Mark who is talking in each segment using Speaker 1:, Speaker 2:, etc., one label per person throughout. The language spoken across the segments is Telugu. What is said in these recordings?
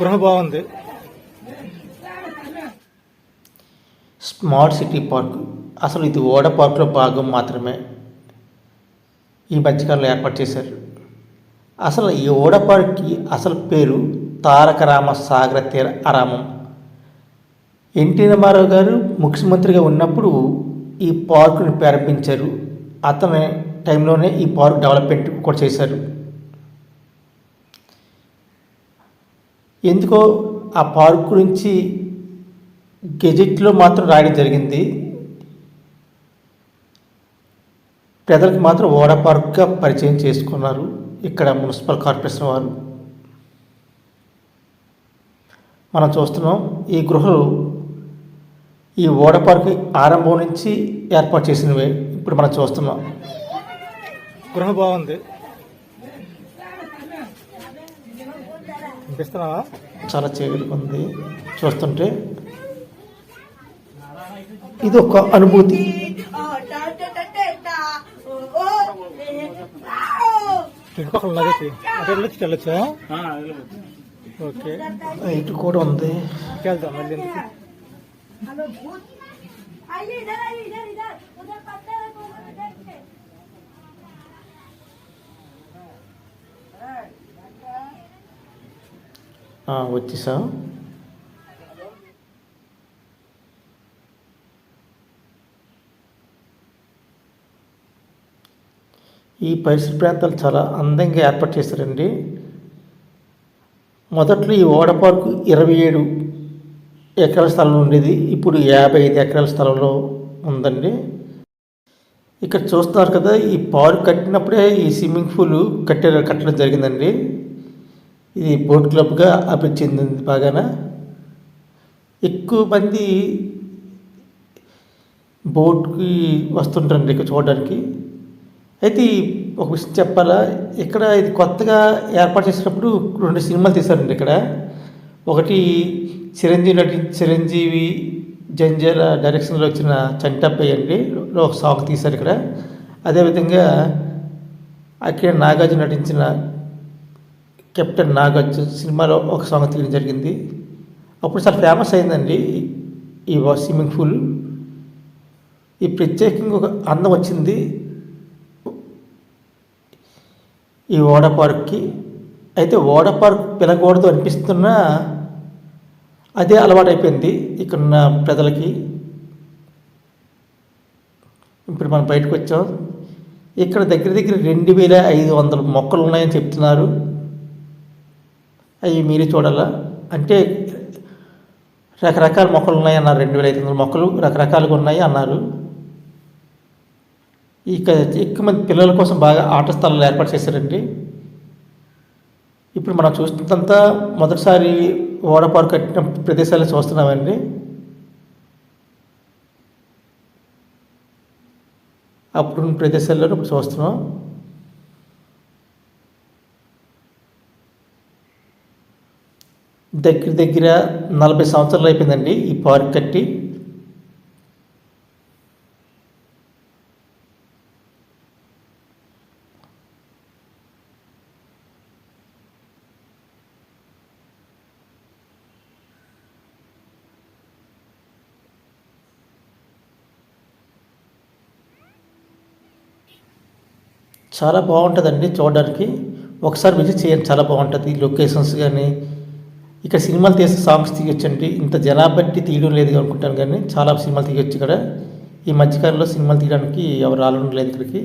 Speaker 1: గృహ బాగుంది.
Speaker 2: Smart city park. అసలు ఇది ఓడ పార్క్లో భాగం మాత్రమే. ఈ మధ్యకాలంలో ఏర్పాటు చేశారు. అసలు ఈ ఓడ పార్క్కి అసలు పేరు తారక రామ సాగర తీర ఆరామం. ఎన్టీ రామారావు గారు ముఖ్యమంత్రిగా ఉన్నప్పుడు ఈ పార్కుని ప్రారంభించారు. అతని టైంలోనే ఈ పార్క్ డెవలప్మెంట్ కూడా చేశారు. ఎందుకో ఆ పార్క్ గురించి గెజెట్లో మాత్రం రాయడం జరిగింది. ప్రజలకు మాత్రం ఓడ పార్క్గా పరిచయం చేసుకున్నారు. ఇక్కడ మున్సిపల్ కార్పొరేషన్ వారు. మనం చూస్తున్నాం ఈ గృహలు ఈ ఓడ పార్క్ ఆరంభం నుంచి ఏర్పాటు చేసినవే. ఇప్పుడు మనం చూస్తున్నాం.
Speaker 1: గృహ బాగుంది. వినిపిస్తున్నావా?
Speaker 2: చాలా చేరుగా ఉంది చూస్తుంటే ఇది ఒక అనుభూతి
Speaker 1: వెళ్ళొచ్చా ఓకే.
Speaker 2: ఇటు కూడా ఉంది.
Speaker 1: వెళ్దాం మళ్ళీ
Speaker 2: వచ్చేసా? ఈ పరిసర ప్రాంతాలు చాలా అందంగా ఏర్పాటు చేశారండి. మొదట్లో ఈ ఓడ పార్కు ఇరవై ఏడు ఎకరాల స్థలం ఉండేది. ఇప్పుడు యాభై ఐదు ఎకరాల స్థలంలో ఉందండి. ఇక్కడ చూస్తున్నారు కదా ఈ పార్క్ కట్టినప్పుడే ఈ స్విమ్మింగ్ పూల్ కట్టే కట్టడం జరిగిందండి. ఇది బోట్ క్లబ్గా అభివృద్ధి చెందింది బాగాన? ఎక్కువ మంది బోట్కి వస్తుంటారండి ఇక్కడ చూడడానికి. అయితే ఒక విషయం చెప్పాలా? ఇక్కడ ఇది కొత్తగా ఏర్పాటు చేసినప్పుడు రెండు సినిమాలు తీశారండి ఇక్కడ. ఒకటి చిరంజీవి నటి చిరంజీవి జంజాల డైరెక్షన్లో వచ్చిన చంటప్పయ్య అండి. ఒక సాంగ్ తీశారు ఇక్కడ. అదేవిధంగా అక్కడ నాగార్జున నటించిన కెప్టెన్ నాగార్జున సినిమాలో ఒక సాంగ్ తీయడం జరిగింది. అప్పుడు చాలా ఫేమస్ అయిందండి ఈ స్విమ్మింగ్ పూల్ ఈ ప్రత్యేకంగా ఒక అందం వచ్చింది. ఈ ఓడ పార్క్కి. అయితే ఓడ పార్క్ పిలకూడదు అనిపిస్తున్నా అదే అలవాటు అయిపోయింది ఇక్కడున్న ప్రజలకి. ఇప్పుడు మనం బయటకు వచ్చాం. ఇక్కడ దగ్గర దగ్గర రెండు వేల ఐదు వందల మొక్కలు ఉన్నాయని చెప్తున్నారు. అవి మీరే చూడాలా? అంటే రకరకాల మొక్కలు ఉన్నాయి అన్నారు రెండు వేల ఐదు వందల మొక్కలు రకరకాలుగా ఉన్నాయి అన్నారు. ఇక ఎక్కువ మంది పిల్లల కోసం బాగా ఆట స్థలాలు ఏర్పాటు చేశారండి. ఇప్పుడు మనం చూస్తున్నంతా మొదటిసారి ఓడ పార్క్ కట్టిన ప్రదేశాలు చూస్తున్నామండి. అప్పుడు ప్రదేశాల్లో ఇప్పుడు చూస్తున్నాం. దగ్గర దగ్గర నలభై సంవత్సరాలు అయిపోయిందండి ఈ పార్క్ కట్టి. చాలా బాగుంటుందండి చూడడానికి. ఒకసారి విజిట్ చేయండి చాలా బాగుంటుంది. లొకేషన్స్ కానీ ఇక్కడ సినిమాలు తీసే సాంగ్స్ తీయొచ్చండి. ఇంత జనాభట్టి తీయడం లేదు అనుకుంటాను కానీ చాలా సినిమాలు తీయొచ్చు ఇక్కడ. ఈ మధ్యకాలంలో సినిమాలు తీయడానికి ఎవరు రావడం లేదు ఇక్కడికి.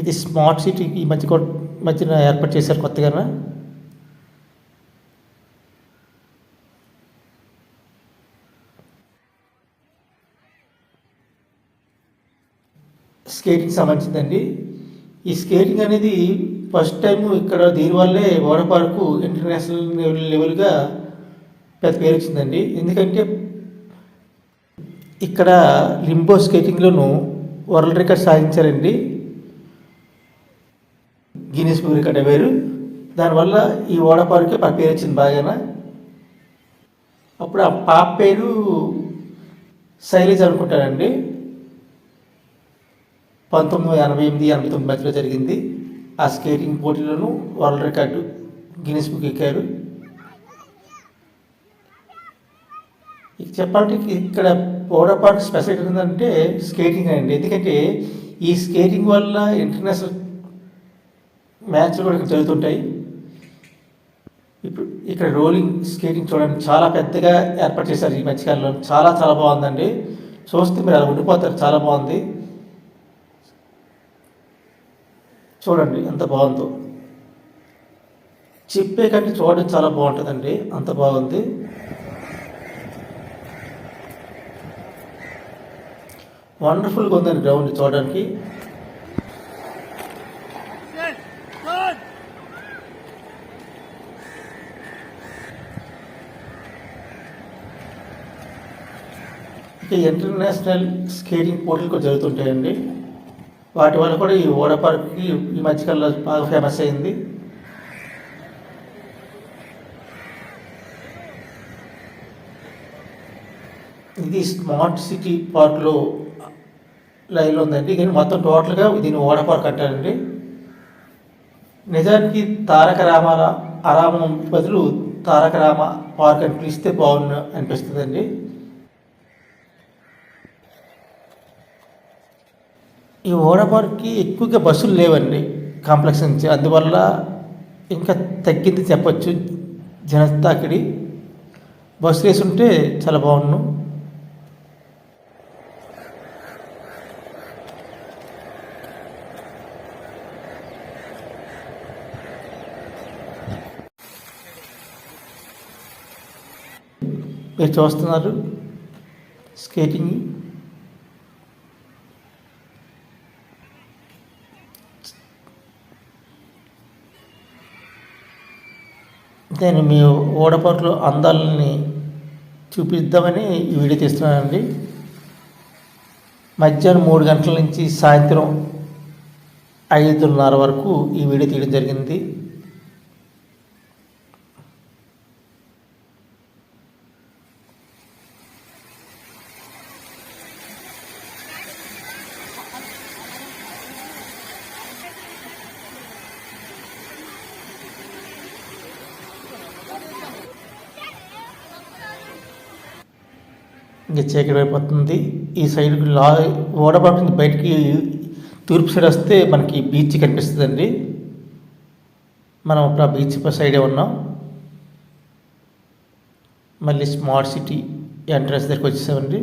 Speaker 2: ఇది స్మార్ట్ సిటీ ఈ మధ్య మధ్యన ఏర్పాటు చేశారు కొత్తగా స్కేటింగ్ సంబంధించిందండి. ఈ స్కేటింగ్ అనేది ఫస్ట్ టైం ఇక్కడ దీనివల్లే వాటర్ పార్కు ఇంటర్నేషనల్ లెవెల్ లెవెల్గా పెద్ద పేరు వచ్చిందండి. ఎందుకంటే ఇక్కడ లింబో స్కేటింగ్లోను వరల్డ్ రికార్డ్ సాధించారండి. గిన్నెస్ బుక్ రికార్డ్ అయ్యారు దానివల్ల ఈ ఓడపార్కే పార్కే పేరు వచ్చింది బాగాన. అప్పుడు ఆ పాప పేరు శైలజ అనుకుంటానండి. పంతొమ్మిది వందల ఎనభై ఎనిమిది ఎనభై తొమ్మిది మధ్యలో జరిగింది. ఆ స్కేటింగ్ పోటీలోనూ వరల్డ్ రికార్డు గిన్నెస్ బుక్ ఎక్కారు. ఇక చెప్పాలంటే ఇక్కడ పౌడర్ పార్క్ స్పెషాలిటీ ఏంటంటే స్కేటింగ్ అండి. ఎందుకంటే ఈ స్కేటింగ్ వల్ల ఇంటర్నేషనల్ మ్యాచ్లు కూడా ఇక్కడ జరుగుతుంటాయి. ఇప్పుడు ఇక్కడ రోలింగ్ స్కేటింగ్ చూడండి చాలా పెద్దగా ఏర్పాటు చేశారు ఈ మధ్యకాలంలో. చాలా చాలా బాగుందండి. చూస్తే మీరు అలా ఉండిపోతారు. చాలా బాగుంది. చూడండి ఎంత బాగుందో. చెప్పే కంటే చూడడం చాలా బాగుంటుందండి అంత బాగుంది. వండర్ఫుల్గా ఉందండి గ్రౌండ్ చూడడానికి. ఇక ఇంటర్నేషనల్ స్కేటింగ్ పోటీలు కూడా జరుగుతుంటాయండి. వాటి వల్ల కూడా ఈ ఓడ పార్క్కి ఈ మధ్యకాలంలో బాగా ఫేమస్ అయింది. ఇది స్మార్ట్ సిటీ పార్క్లో లైన్లో ఉందండి. కానీ మొత్తం టోటల్గా దీన్ని ఓడ పార్క్ అంటారండి. నిజానికి తారక రామార ఆరామం బదులు తారక రామ పార్క్ అని పిలిస్తే బాగుండు అనిపిస్తుందండి. ఈ ఓడ ఎక్కువగా బస్సులు లేవండి కాంప్లెక్స్ నుంచి అందువల్ల ఇంకా తగ్గింది చెప్పచ్చు. జనతాకిడి బస్సు వేసుంటే ఉంటే చాలా బాగుండు. మీరు చూస్తున్నారు స్కేటింగ్. నేను మీ ఓడపాట్లో అందాలని చూపిద్దామని ఈ వీడియో తీస్తున్నానండి. మధ్యాహ్నం మూడు గంటల నుంచి సాయంత్రం ఐదున్నర వరకు ఈ వీడియో తీయడం జరిగింది. ఇంకా చీకటి అయిపోతుంది ఈ సైడ్ లా ఓడబడుతుంది బయటికి తూర్పు సైడ్ వస్తే మనకి బీచ్ కనిపిస్తుందండి. మనం ఇప్పుడు ఆ బీచ్ సైడే ఉన్నాం. మళ్ళీ స్మార్ట్ సిటీ ఎంట్రన్స్ దగ్గరికి వచ్చేసామండి.